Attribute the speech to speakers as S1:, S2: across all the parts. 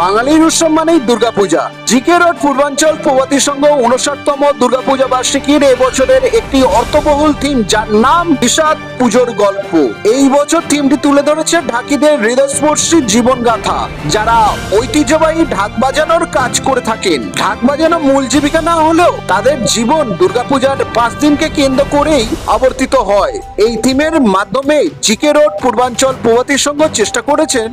S1: বাঙালির উৎসব মানেই দুর্গাপূজা। জিকে রোড পূর্বাঞ্চল প্রভাতী সংঘ উনষাটতম দুর্গাপূজা বার্ষিকীর এবছরের একটি অর্থবহুল থিম যার নাম বিষাদ পুজোর গল্প। এই বছর থিমটি তুলে ধরেছে ঢাকিদের হৃদয়স্পর্শী জীবনগাথা, যারা ঐতিহ্যবাহী ঢাক বাজানোর কাজ করে থাকেন। ঢাক বাজানো মূল জীবিকা না হলেও তাদের জীবন দুর্গাপূজার পাঁচ দিনকে কেন্দ্র করেই আবর্তিত হয়। এই থিমের মাধ্যমে জিকে রোড পূর্বাঞ্চল প্রভাতী সংঘ চেষ্টা করেছেন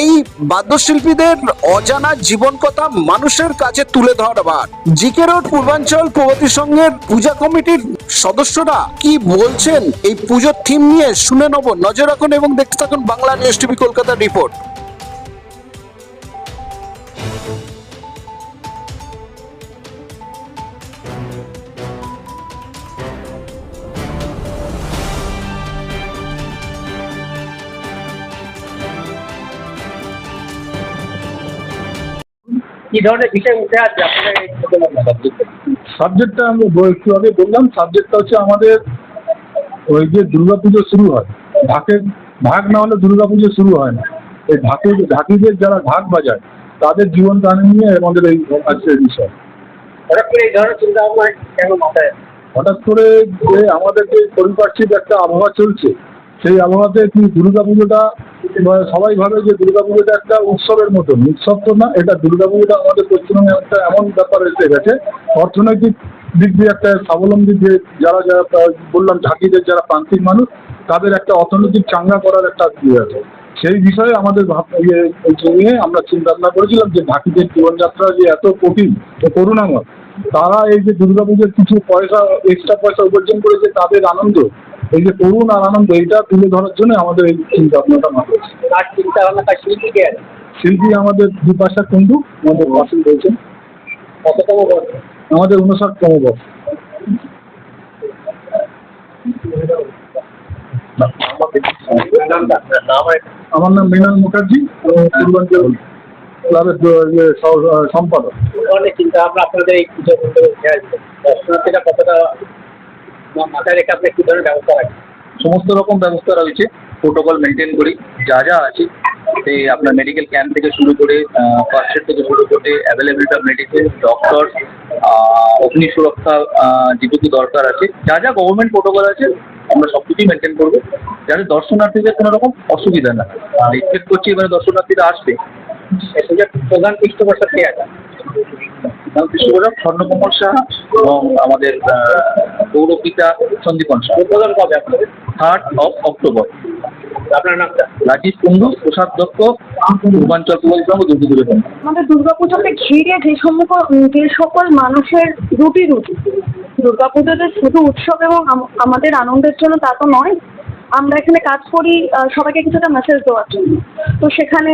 S1: এই বাদ্যশিল্পীদের অজানা জীবন কথা মানুষের কাছে তুলে ধরবার জিকে রোড পূর্বাঞ্চল প্রগতি সংঘের পূজা কমিটির সদস্যরা কি বলছেন? এই পুজোর থিম নিয়ে শুনে নেব। নজর রাখুন এবং দেখতে থাকুন বাংলা নিউজ টিভি কলকাতার রিপোর্ট।
S2: কি ধরনের বিষয় উঠে এই
S3: সাবজেক্টটা আমি একটু আগে বললাম সাবজেক্টটা হচ্ছে আমাদের ওই যে দুর্গাপুজো শুরু হয়। ঢাকের ঢাক না হলে দুর্গাপুজো শুরু হয় না। এই ঢাকের ঢাকিদের যারা ঢাক বাজায় তাদের জীবন কাহিনী নিয়ে আমাদের এই আজকের বিষয়।
S2: হঠাৎ করে এই ধরনের চিন্তা ভাবনা কেন মাথায়
S3: হঠাৎ করে যে আমাদের যে পরিপার্শ্বিক একটা আবহাওয়া চলছে সেই আবহাওয়াতে কি দুর্গাপুজোটা বা সবাই ভাবে যে দুর্গাপুজোটা একটা উৎসবের মতন। উৎসব তো না, এটা দুর্গাপুজোটা আমাদের পশ্চিমবঙ্গে একটা এমন ব্যাপার এসে গেছে, অর্থনৈতিক দিক দিয়ে একটা স্বাবলম্বী যে যারা যারা বললাম ঝাঁকিদের যারা প্রান্তিক মানুষ, তাদের একটা অর্থনৈতিক চাঙ্গা করার একটা ইয়ে আছে। সেই বিষয়ে আমাদের ইয়ে নিয়ে আমরা চিন্তা ভাবনা করেছিলাম যে ঢাকিদের জীবনযাত্রা যে এত কঠিন করুণাময়, তারা এই যে দুর্গাপুজোর কিছু পয়সা এক্সট্রা পয়সা উপার্জন করেছে, তাদের আনন্দ এই যে করুণ আর আনন্দ এটা তুলে ধরার জন্য আমাদের এই চিন্তা ভাবনাটা
S2: ভাবনা তার শিল্পী
S3: আমাদের দুপাশা কুণ্ডু আমাদের বাসন রয়েছেন।
S2: কততম বর্ষ?
S3: আমাদের উনষাটতম বর্ষ। আমার নাম মৃণাল মুখার্জি পূর্বাঞ্চল ক্লাবের ইয়ে সম্পাদক।
S2: চিন্তা ভাবনা আপনাদের এই পুজো করতে কতটা মাথায় রেখে আপনি কি ধরনের ব্যবস্থা রাখবেন?
S4: সমস্ত রকম ব্যবস্থা রয়েছে। প্রোটোকল মেনটেন করি। যা যা আছে সেই আপনার মেডিকেল ক্যাম্প থেকে শুরু করে ফার্স্ট এড থেকে শুরু করে অ্যাভেলেবিলিটি অফ মেডিসিন ডক্টর অগ্নি সুরক্ষা যেটুকু দরকার আছে। যা যা গভর্নমেন্ট প্রোটোকল আছে আমরা সব কিছুই মেনটেন করব। যাতে দর্শনার্থীদের কোনো রকম অসুবিধা না এক্সপেক্ট করছি এবারে দর্শনার্থীরা আসবে।
S2: প্রধান পৃষ্ঠপোষক কে আছে?
S4: বিশ্বপ্রজাপ স্বর্ণকমল সাহা এবং আমাদের পৌরপিতা সন্দীপন সাহা।
S2: উদ্বোধন কবে আপনাদের?
S4: থার্ড অফ অক্টোবর
S2: আপনার নামটা?
S4: রাজীব কুণ্ডু প্রসাদ দত্ত পূর্বাঞ্চল
S5: আমাদের দুর্গাপুজোকে ঘিরে যে সম্মুখ যে সকল মানুষের রুটি রুটি দুর্গাপুজোতে শুধু উৎসব এবং আমাদের আনন্দের জন্য তা তো নয় আমরা এখানে কাজ করি সবাইকে কিছুটা মেসেজ দেওয়ার জন্য। তো সেখানে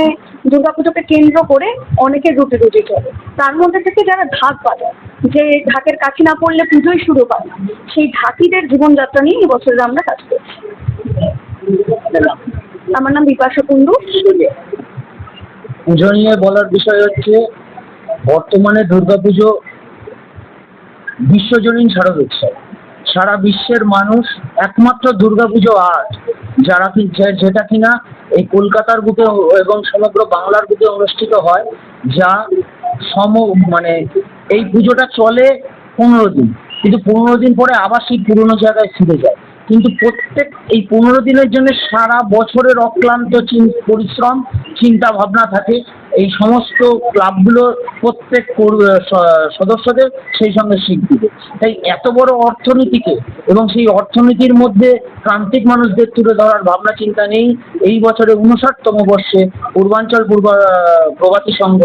S5: দুর্গাপুজোকে কেন্দ্র করে অনেকের রুটি রুটি চলে তার মধ্যে থেকে যারা ঢাক বাজায়, যে ঢাকের কাঠি না পড়লে পুজোই শুরু পায় না, সেই ঢাকিদের জীবনযাত্রা নিয়ে এবছরে আমরা কাজ করছি। আমার নাম বিপাশা কুণ্ডু
S6: পুজো নিয়ে বলার বিষয় হচ্ছে, বর্তমানে দুর্গাপুজো বিশ্বজনীন শারদ উৎসব। সারা বিশ্বের মানুষ একমাত্র দুর্গাপুজো আর্ট যারা কি যেটা কিনা এই কলকাতার বুকে এবং সমগ্র বাংলার বুকে অনুষ্ঠিত হয়, যা সম মানে এই পুজোটা চলে পনেরো দিন। কিন্তু পনেরো দিন পরে আবার সেই পুরোনো জায়গায় ফিরে যায়। কিন্তু প্রত্যেক এই পনেরো দিনের জন্য সারা বছরের অক্লান্ত পরিশ্রম চিন্তা ভাবনা থাকে। এই সমস্ত ক্লাবগুলোর প্রত্যেক সদস্যদের সেই সঙ্গে শিল্পীদের তাই এত বড় অর্থনীতিকে এবং সেই অর্থনীতির মধ্যে প্রান্তিক মানুষদের তুলে ধরার ভাবনা চিন্তা নেই। এই বছরে উনষাটতম বর্ষে পূর্বাঞ্চল পূর্ব প্রবাসী সংঘ,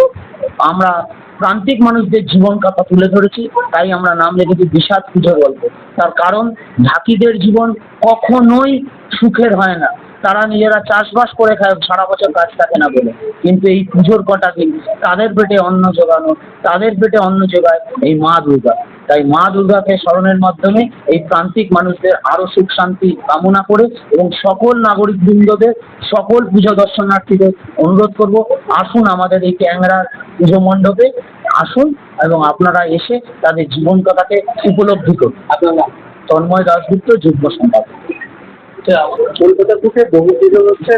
S6: আমরা প্রান্তিক মানুষদের জীবন কথা তুলে ধরেছি। তাই আমরা নাম রেখেছি বিষাদ পুজো গল্প। তার কারণ ঢাকিদের জীবন কখনোই সুখের হয় না। তারা নিজেরা চাষবাস করে খায়, সারা বছর কাজ থাকে না বলে। কিন্তু এই পুজোর কটা দিন তাদের পেটে অন্ন জোগানো, তাদের পেটে অন্ন যোগায় এই মা দুর্গা। তাই মা দুর্গাকে স্মরণের মাধ্যমে এই প্রান্তিক মানুষদের আরও সুখ, শান্তি কামনা করে এবং সকল নাগরিক বৃন্দদের সকল পুজো দর্শনার্থীদের অনুরোধ করব, আসুন আমাদের এই ক্যাংরার পুজো মণ্ডপে, আসুন এবং আপনারা এসে তাদের জীবন কথাকে উপলব্ধি করুন।
S2: আপনারা
S6: তন্ময় দাসগুপ্ত যুগ্ম সম্পাদক।
S2: কলকাতা বুকে বহু পুজো হচ্ছে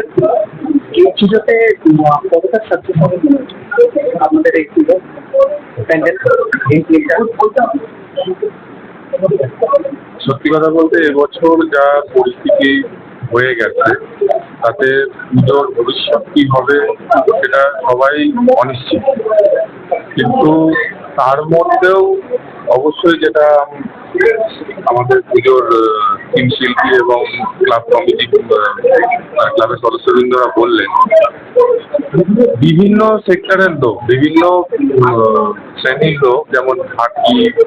S2: এই পুজোতে কতটা সাকসেস হবে? আপনাদের এই পুজো
S7: সত্যি কথা বলতে এবছর যা পরিস্থিতি হয়ে গেছে, তাতে পুজোর ভবিষ্যৎ কি হবে সেটা সবাই অনিশ্চিত কিন্তু তার মধ্যেও অবশ্যই যেটা আমাদের পুজোর টিম শিল্পী এবং ক্লাব কমিটি ক্লাবের সদস্যবৃন্দরা বললেন বিভিন্ন সেক্টরের লোক বিভিন্ন শ্রেণির লোক যেমন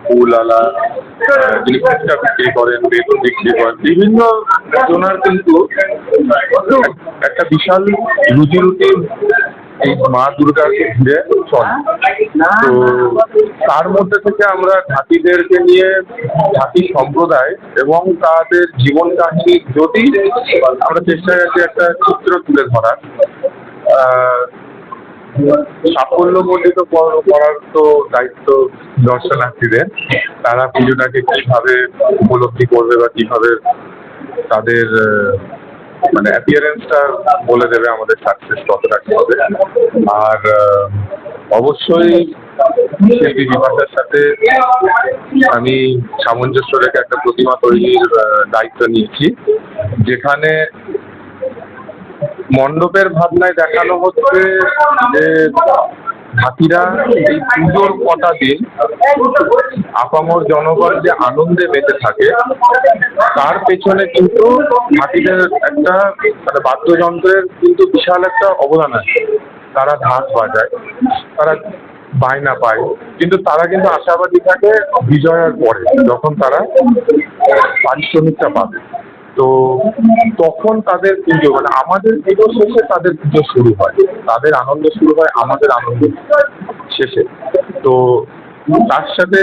S7: ফুলওয়ালা আহ, যিনি ফুচকা বিক্রি করেন বেগুন বিক্রি করেন বিভিন্ন জনার কিন্তু একটা বিশাল রুজি রুটি এই মা দুর্গাকে ঘিরে চলে তো তার মধ্যে থেকে আমরা ঘাটিদেরকে নিয়ে ঘাটি সম্প্রদায় এবং তাদের জীবন কাহিনী যদি আমরা চেষ্টা করছি একটা চিত্র তুলে ধরার সাফল্যমণ্ডিত কর- করার তো দায়িত্ব দর্শনার্থীদের। তারা পুজোটাকে কীভাবে উপলব্ধি করবে বা কীভাবে তাদের মানে অ্যাপিয়ারেন্সটা বলে দেবে আমাদের সাকসেস কতটা কি হবে। আর অবশ্যই শিল্পী বিভাগের সাথে আমি সামঞ্জস্য রেখে একটা প্রতিমা তৈরির দায়িত্ব নিয়েছি যেখানে মণ্ডপের ভাবনায় দেখানো হচ্ছে যে হাতিরা এই পুজোর কটা দিন আপামর জনগণ যে আনন্দে মেতে থাকে, তার পেছনে কিন্তু হাতিদের একটা মানে বাদ্যযন্ত্রের কিন্তু বিশাল একটা অবদান আছে। তারা ঢাক বাজায়, তারা বায়না পায়, কিন্তু তারা কিন্তু আশাবাদী থাকে বিজয়ের পরে, যখন তারা পারিশ্রমিকটা পাবে। তো তখন তাদের পুজো মানে আমাদের পুজো শেষে তাদের পুজো শুরু হয়। তাদের আনন্দ শুরু হয় আমাদের আনন্দ শেষে। তো তার সাথে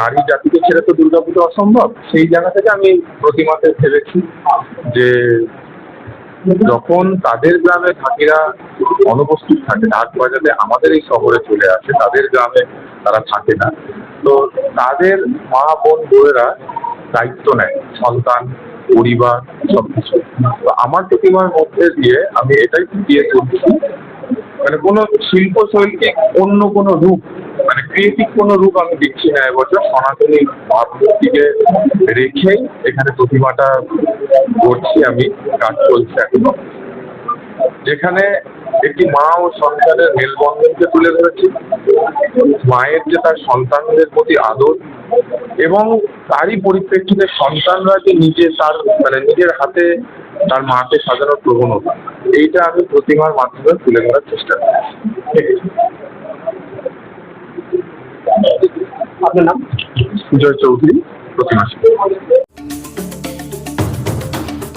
S7: নারী জাতিকে ছেড়ে তো দুর্গাপুজো অসম্ভব। সেই জায়গা থেকে আমি প্রতিমাতে ভেবেছি যে যখন তাদের গ্রামে থাকিরা অনুপস্থিত থাকে ঢাক বাজাতে আমাদের এই শহরে চলে আসে, তাদের গ্রামে তারা থাকে না। তো তাদের মা বোন বউয়েরা দায়িত্ব নেয়, সন্তান পরিবার, সবকিছু। আমার প্রতিমার মধ্যে দিয়ে আমি এটাই ফুটিয়ে তুলছি মানে কোনো শৈলীকে অন্য কোনো রূপ মানে ক্রিয়েটিভ কোনো রূপ আমি দেখছি না এবছর। সনাতনী ভাবমূর্তিকে রেখেই এখানে প্রতিমাটা করছি, আমি কাজ চলছে এখনও। যেখানে একটি মা ও সন্তানের মেলবন্ধনকে তুলে ধরেছি? মায়ের যে তার সন্তানদের প্রতি আদর এবং তারই পরিপ্রেক্ষিতে সন্তানরা যে নিজে তার মানে নিজের হাতে তার মাকে সাজানোর প্রবণতা। এইটা আমি প্রতিমার মাধ্যমে তুলে ধরার চেষ্টা করি।
S2: আপনার নাম?
S7: সুজয় চৌধুরী প্রতিমা।